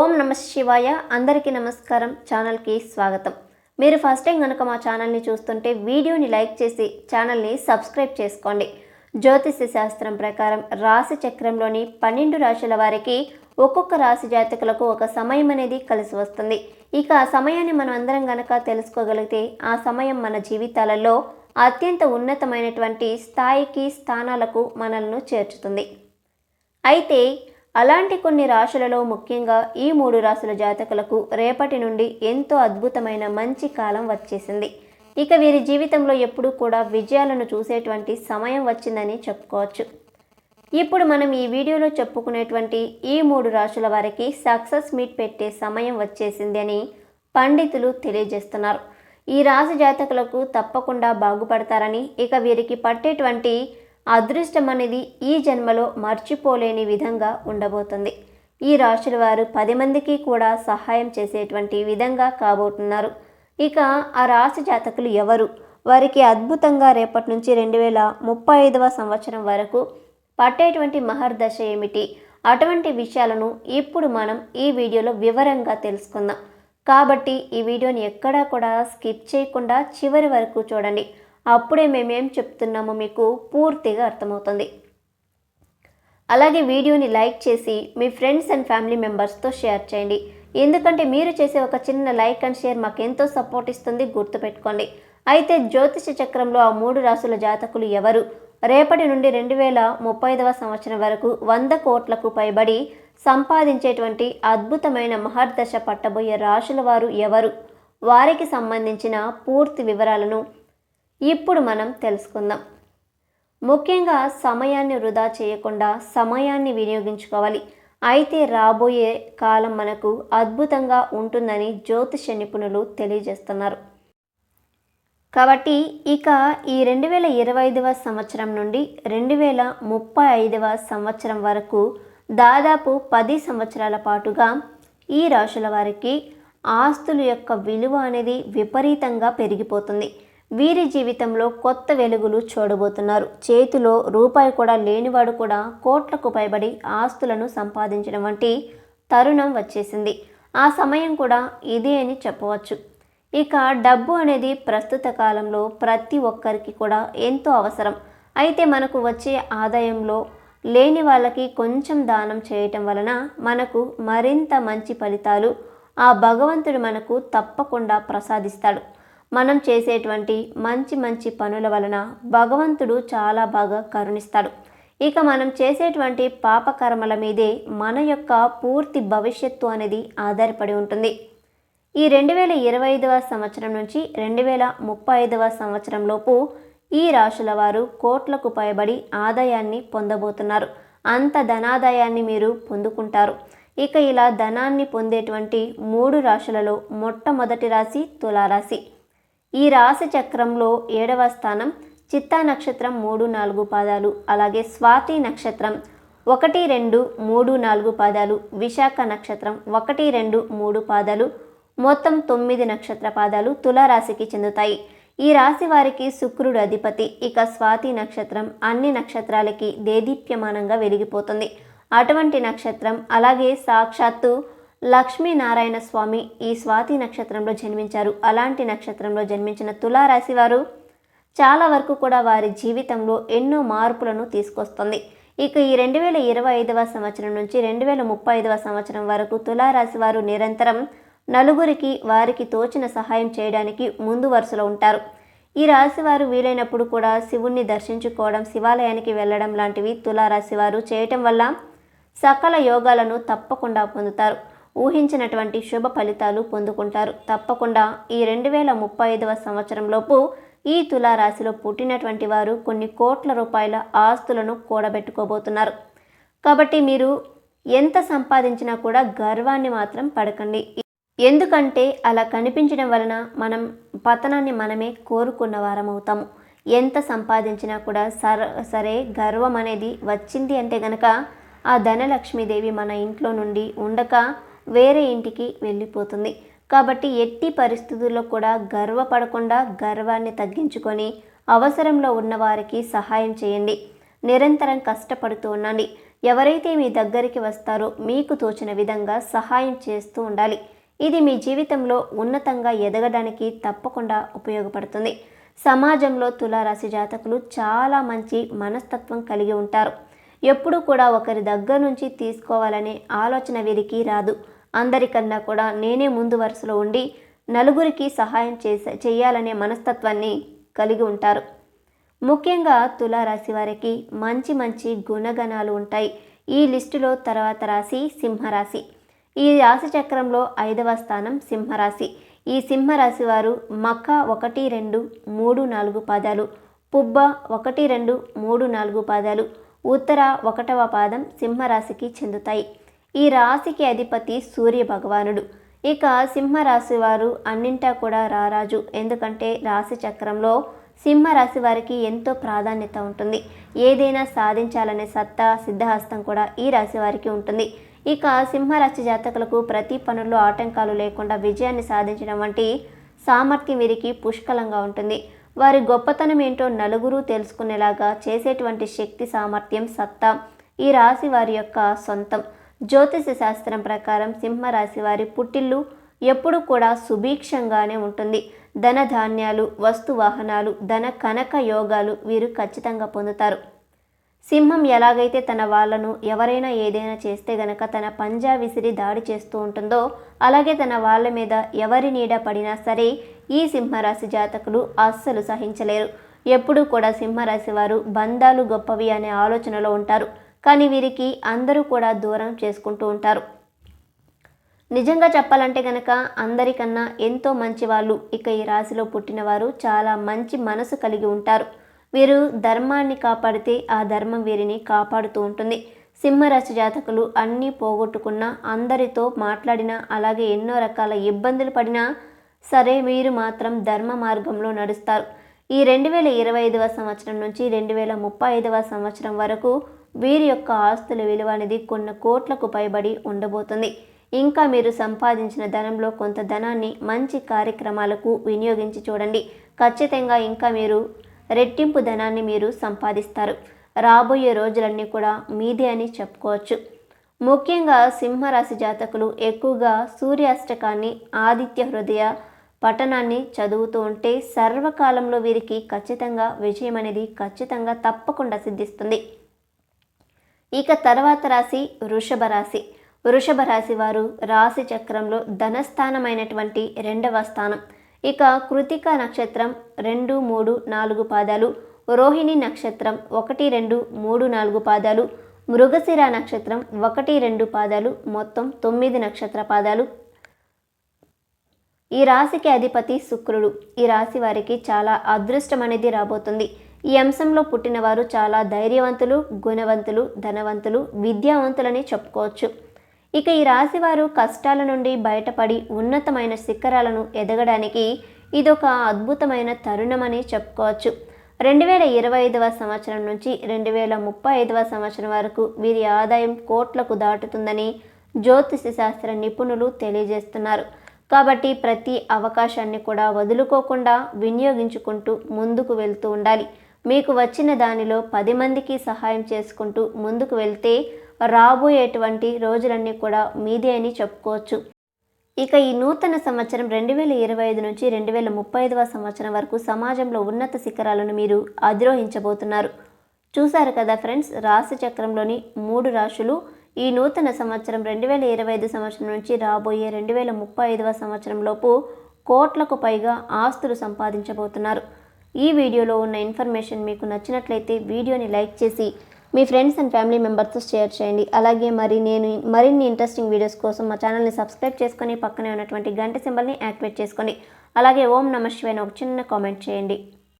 ఓం నమ శివాయ. అందరికీ నమస్కారం. ఛానల్కి స్వాగతం. మీరు ఫస్ట్ టైం కనుక మా ఛానల్ని చూస్తుంటే వీడియోని లైక్ చేసి ఛానల్ని సబ్స్క్రైబ్ చేసుకోండి. జ్యోతిష శాస్త్రం ప్రకారం రాశి చక్రంలోని పన్నెండు రాశుల వారికి ఒక్కొక్క రాశి జాతకులకు ఒక సమయం అనేది కలిసి వస్తుంది. ఇక ఆ సమయాన్ని మనం అందరం గనక తెలుసుకోగలిగితే ఆ సమయం మన జీవితాలలో అత్యంత ఉన్నతమైనటువంటి స్థాయికి స్థానాలకు మనల్ని చేర్చుతుంది. అయితే అలాంటి కొన్ని రాశులలో ముఖ్యంగా ఈ మూడు రాశుల జాతకులకు రేపటి నుండి ఎంతో అద్భుతమైన మంచి కాలం వచ్చేసింది. ఇక వీరి జీవితంలో ఎప్పుడూ కూడా విజయాలను చూసేటువంటి సమయం వచ్చిందని చెప్పుకోవచ్చు. ఇప్పుడు మనం ఈ వీడియోలో చెప్పుకునేటువంటి ఈ మూడు రాశుల వారికి సక్సెస్ మీట్ పెట్టే సమయం వచ్చేసింది అని పండితులు తెలియజేస్తున్నారు. ఈ రాశి జాతకులకు తప్పకుండా బాగుపడతారని ఇక వీరికి పట్టేటువంటి అదృష్టం అనేది ఈ జన్మలో మర్చిపోలేని విధంగా ఉండబోతుంది. ఈ రాశుల వారు పది మందికి కూడా సహాయం చేసేటువంటి విధంగా కాబోతున్నారు. ఇక ఆ రాశి జాతకులు ఎవరు? వారికి అద్భుతంగా రేపటి నుంచి రెండు వేల ముప్పై ఐదవ సంవత్సరం వరకు పట్టేటువంటి మహర్దశ ఏమిటి? అటువంటి విషయాలను ఇప్పుడు మనం ఈ వీడియోలో వివరంగా తెలుసుకుందాం. కాబట్టి ఈ వీడియోని ఎక్కడా కూడా స్కిప్ చేయకుండా చివరి వరకు చూడండి. అప్పుడే మేమేం చెప్తున్నామో మీకు పూర్తిగా అర్థమవుతుంది. అలాగే వీడియోని లైక్ చేసి మీ ఫ్రెండ్స్ అండ్ ఫ్యామిలీ మెంబర్స్తో షేర్ చేయండి. ఎందుకంటే మీరు చేసే ఒక చిన్న లైక్ అండ్ షేర్ మాకు ఎంతో సపోర్ట్ ఇస్తుంది గుర్తుపెట్టుకోండి. అయితే జ్యోతిష చక్రంలో ఆ మూడు రాసుల జాతకులు ఎవరు? రేపటి నుండి రెండు వేల ముప్పై ఐదవ సంవత్సరం వరకు వంద కోట్లకు పైబడి సంపాదించేటువంటి అద్భుతమైన మహర్దశ పట్టబోయే రాశుల వారు ఎవరు? వారికి సంబంధించిన పూర్తి వివరాలను ఇప్పుడు మనం తెలుసుకుందాం. ముఖ్యంగా సమయాన్ని వృధా చేయకుండా సమయాన్ని వినియోగించుకోవాలి. అయితే రాబోయే కాలం మనకు అద్భుతంగా ఉంటుందని జ్యోతిష నిపుణులు తెలియజేస్తున్నారు. కాబట్టి ఇక ఈ రెండు వేల ఇరవై ఐదవ సంవత్సరం నుండి రెండు వేల ముప్పై ఐదవ సంవత్సరం వరకు దాదాపు పది సంవత్సరాల పాటుగా ఈ రాశుల వారికి ఆస్తుల యొక్క విలువ అనేది విపరీతంగా పెరిగిపోతుంది. వీరి జీవితంలో కొత్త వెలుగులు చూడబోతున్నారు. చేతిలో రూపాయి కూడా లేనివాడు కూడా కోట్లకు పైబడి ఆస్తులను సంపాదించడం వంటి తరుణం వచ్చేసింది. ఆ సమయం కూడా ఇదే అని చెప్పవచ్చు. ఇక డబ్బు అనేది ప్రస్తుత కాలంలో ప్రతి ఒక్కరికి కూడా ఎంతో అవసరం. అయితే మనకు వచ్చే ఆదాయంలో లేని వాళ్ళకి కొంచెం దానం చేయటం వలన మనకు మరింత మంచి ఫలితాలు ఆ భగవంతుడు మనకు తప్పకుండా ప్రసాదిస్తాడు. మనం చేసేటువంటి మంచి మంచి పనుల వలన భగవంతుడు చాలా బాగా కరుణిస్తాడు. ఇక మనం చేసేటువంటి పాపకర్మల మీదే మన యొక్క పూర్తి భవిష్యత్తు అనేది ఆధారపడి ఉంటుంది. ఈ రెండు వేల ఇరవై ఐదవ సంవత్సరం నుంచి రెండు వేల ముప్పై ఐదవ సంవత్సరంలోపు ఈ రాశుల వారు కోట్లకు పైబడి ఆదాయాన్ని పొందబోతున్నారు. అంత ధనాదాయాన్ని మీరు పొందుకుంటారు. ఇక ఇలా ధనాన్ని పొందేటువంటి మూడు రాశులలో మొట్టమొదటి రాశి తులారాశి. ఈ రాశి చక్రంలో ఏడవ స్థానం చిత్తా నక్షత్రం మూడు నాలుగు పాదాలు అలాగే స్వాతి నక్షత్రం ఒకటి రెండు మూడు నాలుగు పాదాలు విశాఖ నక్షత్రం ఒకటి రెండు మూడు పాదాలు మొత్తం తొమ్మిది నక్షత్ర పాదాలు తులారాశికి చెందుతాయి. ఈ రాశి వారికి శుక్రుడు అధిపతి ఇక స్వాతి నక్షత్రం అన్ని నక్షత్రాలకి దేదీప్యమానంగా వెలిగిపోతుంది. అటువంటి నక్షత్రం అలాగే సాక్షాత్తు లక్ష్మీనారాయణ స్వామి ఈ స్వాతి నక్షత్రంలో జన్మించారు. అలాంటి నక్షత్రంలో జన్మించిన తులారాశి వారు చాలా వరకు కూడా వారి జీవితంలో ఎన్నో మార్పులను తీసుకొస్తుంది. ఇక ఈ రెండు వేల ఇరవై ఐదవ సంవత్సరం నుంచి రెండు వేల ముప్పై ఐదవ సంవత్సరం వరకు తులారాశి వారు నిరంతరం నలుగురికి వారికి తోచిన సహాయం చేయడానికి ముందు వరుసలో ఉంటారు. ఈ రాశి వారు వీలైనప్పుడు కూడా శివుణ్ణి దర్శించుకోవడం శివాలయానికి వెళ్ళడం లాంటివి తులారాశి వారు చేయటం వల్ల సకల యోగాలను తప్పకుండా పొందుతారు. ఊహించినటువంటి శుభ ఫలితాలు పొందుకుంటారు. తప్పకుండా ఈ రెండు వేల ముప్పై ఐదవ సంవత్సరంలోపు ఈ తులారాశిలో పుట్టినటువంటి వారు కొన్ని కోట్ల రూపాయల ఆస్తులను కూడబెట్టుకోబోతున్నారు. కాబట్టి మీరు ఎంత సంపాదించినా కూడా గర్వాన్ని మాత్రం పడకండి. ఎందుకంటే అలా కనిపించడం వలన మనం పతనాన్ని మనమే కోరుకున్న వారమవుతాము ఎంత సంపాదించినా కూడా సర సరే గర్వం అనేది వచ్చింది అంటే గనక ఆ ధనలక్ష్మీదేవి మన ఇంట్లో నుండి ఉండక వేరే ఇంటికి వెళ్ళిపోతుంది. కాబట్టి ఎట్టి పరిస్థితుల్లో కూడా గర్వపడకుండా గర్వాన్ని తగ్గించుకొని అవసరంలో ఉన్నవారికి సహాయం చేయండి. నిరంతరం కష్టపడుతూ ఉండండి. ఎవరైతే మీ దగ్గరికి వస్తారో మీకు తోచిన విధంగా సహాయం చేస్తూ ఉండాలి. ఇది మీ జీవితంలో ఉన్నతంగా ఎదగడానికి తప్పకుండా ఉపయోగపడుతుంది. సమాజంలో తులారాశి జాతకులు చాలా మంచి మనస్తత్వం కలిగి ఉంటారు. ఎప్పుడూ కూడా ఒకరి దగ్గర నుంచి తీసుకోవాలనే ఆలోచన వీరికి రాదు. అందరికన్నా కూడా నేనే ముందు వరుసలో ఉండి నలుగురికి సహాయం చేసే చేయాలనే మనస్తత్వాన్ని కలిగి ఉంటారు. ముఖ్యంగా తులారాశి వారికి మంచి మంచి గుణగణాలు ఉంటాయి. ఈ లిస్టులో తర్వాత రాశి సింహరాశి. ఈ రాశి చక్రంలో ఐదవ స్థానం సింహరాశి. ఈ సింహరాశి వారు మక్క ఒకటి రెండు మూడు నాలుగు పాదాలు పుబ్బ ఒకటి రెండు మూడు నాలుగు పాదాలు ఉత్తర ఒకటవ పాదం సింహరాశికి చెందుతాయి. ఈ రాశికి అధిపతి సూర్య భగవానుడు. ఇక సింహరాశి వారు అన్నింటా కూడా రారాజు. ఎందుకంటే రాశి చక్రంలో సింహరాశి వారికి ఎంతో ప్రాధాన్యత ఉంటుంది. ఏదైనా సాధించాలనే సత్తా సిద్ధహస్తం కూడా ఈ రాశి వారికి ఉంటుంది. ఇక సింహరాశి జాతకులకు ప్రతి పనుల్లో ఆటంకాలు లేకుండా విజయాన్ని సాధించడం వంటి సామర్థ్యం వీరికి పుష్కలంగా ఉంటుంది. వారి గొప్పతనం ఏంటో నలుగురు తెలుసుకునేలాగా చేసేటువంటి శక్తి సామర్థ్యం సత్తా ఈ రాశి వారి యొక్క సొంతం. జ్యోతిష శాస్త్రం ప్రకారం సింహరాశి వారి పుట్టిల్లు ఎప్పుడు కూడా సుభీక్షంగానే ఉంటుంది. ధన ధాన్యాలు వస్తు వాహనాలు ధన కనక యోగాలు వీరు ఖచ్చితంగా పొందుతారు. సింహం ఎలాగైతే తన వాళ్ళను ఎవరైనా ఏదైనా చేస్తే గనక తన పంజా విసిరి దాడి చేస్తూ ఉంటుందో అలాగే తన వాళ్ళ మీద ఎవరి నీడ పడినా సరే ఈ సింహరాశి జాతకులు అస్సలు సహించలేరు. ఎప్పుడూ కూడా సింహరాశి వారు బంధాలు గొప్పవి అనే ఆలోచనలో ఉంటారు. కానీ వీరికి అందరూ కూడా దూరం చేసుకుంటూ ఉంటారు. నిజంగా చెప్పాలంటే కనుక అందరికన్నా ఎంతో మంచి వాళ్ళు ఇక ఈ రాశిలో పుట్టినవారు చాలా మంచి మనసు కలిగి ఉంటారు. వీరు ధర్మాన్ని కాపాడితే ఆ ధర్మం వీరిని కాపాడుతూ ఉంటుంది. సింహరాశి జాతకులు అన్నీ పోగొట్టుకున్నా అందరితో మాట్లాడినా అలాగే ఎన్నో రకాల ఇబ్బందులు పడినా సరే వీరు మాత్రం ధర్మ మార్గంలో నడుస్తారు. ఈ రెండు వేల ఇరవై ఐదవ సంవత్సరం నుంచి రెండు వేల ముప్పై ఐదవ సంవత్సరం వరకు వీరి యొక్క ఆస్తుల విలువ అనేది కొన్ని కోట్లకు పైబడి ఉండబోతుంది. ఇంకా మీరు సంపాదించిన ధనంలో కొంత ధనాన్ని మంచి కార్యక్రమాలకు వినియోగించి చూడండి. ఖచ్చితంగా ఇంకా మీరు రెట్టింపు ధనాన్ని మీరు సంపాదిస్తారు. రాబోయే రోజులన్నీ కూడా మీదే అని చెప్పుకోవచ్చు. ముఖ్యంగా సింహరాశి జాతకులు ఎక్కువగా సూర్యాష్టకాన్ని ఆదిత్య హృదయ పఠనాన్ని చదువుతూ ఉంటే సర్వకాలంలో వీరికి ఖచ్చితంగా విజయం అనేది ఖచ్చితంగా తప్పకుండా సిద్ధిస్తుంది. ఇక తర్వాత రాశి వృషభ రాశి. వృషభ రాశి వారు రాశి చక్రంలో ధనస్థానమైనటువంటి రెండవ స్థానం. ఇక కృతిక నక్షత్రం రెండు మూడు నాలుగు పాదాలు. రోహిణి నక్షత్రం ఒకటి రెండు మూడు నాలుగు పాదాలు. మృగశిర నక్షత్రం ఒకటి రెండు పాదాలు. మొత్తం తొమ్మిది నక్షత్ర పాదాలు. ఈ రాశికి అధిపతి శుక్రుడు. ఈ రాశి వారికి చాలా అదృష్టం అనేది రాబోతుంది. ఈ అంశంలో పుట్టినవారు చాలా ధైర్యవంతులు గుణవంతులు ధనవంతులు విద్యావంతులని చెప్పుకోవచ్చు. ఇక ఈ రాశివారు కష్టాల నుండి బయటపడి ఉన్నతమైన శిఖరాలను ఎదగడానికి ఇదొక అద్భుతమైన తరుణమని చెప్పుకోవచ్చు. రెండు వేల ఇరవై ఐదవ సంవత్సరం నుంచి రెండు వేల ముప్పై ఐదవ సంవత్సరం వరకు వీరి ఆదాయం కోట్లకు దాటుతుందని జ్యోతిష శాస్త్ర నిపుణులు తెలియజేస్తున్నారు. కాబట్టి ప్రతి అవకాశాన్ని కూడా వదులుకోకుండా వినియోగించుకుంటూ ముందుకు వెళ్తూ ఉండాలి. మీకు వచ్చిన దానిలో పది మందికి సహాయం చేసుకుంటూ ముందుకు వెళ్తే రాబోయేటువంటి రోజులన్నీ కూడా మీదే అని చెప్పుకోవచ్చు. ఇక ఈ నూతన సంవత్సరం రెండు వేల ఇరవై ఐదు నుంచి రెండు వేల ముప్పై ఐదవ సంవత్సరం వరకు సమాజంలో ఉన్నత శిఖరాలను మీరు అధిరోహించబోతున్నారు. చూశారు కదా ఫ్రెండ్స్ రాశి చక్రంలోని మూడు రాశులు ఈ నూతన సంవత్సరం రెండు వేల ఇరవై ఐదు సంవత్సరం నుంచి రాబోయే రెండు వేల ముప్పై ఐదవ సంవత్సరంలోపు కోట్లకు పైగా ఆస్తులు సంపాదించబోతున్నారు. ఈ వీడియోలో ఉన్న ఇన్ఫర్మేషన్ మీకు నచ్చినట్లయితే వీడియోని లైక్ చేసి మీ ఫ్రెండ్స్ అండ్ ఫ్యామిలీ మెంబర్స్తో షేర్ చేయండి. అలాగే మరి నేను మరిన్ని ఇంట్రెస్టింగ్ వీడియోస్ కోసం మా ఛానల్ని సబ్స్క్రైబ్ చేసుకొని పక్కనే ఉన్నటువంటి గంట సింబల్ని యాక్టివేట్ చేసుకోండి అలాగే ఓం నమ శివాయ ఒక చిన్న కామెంట్ చేయండి.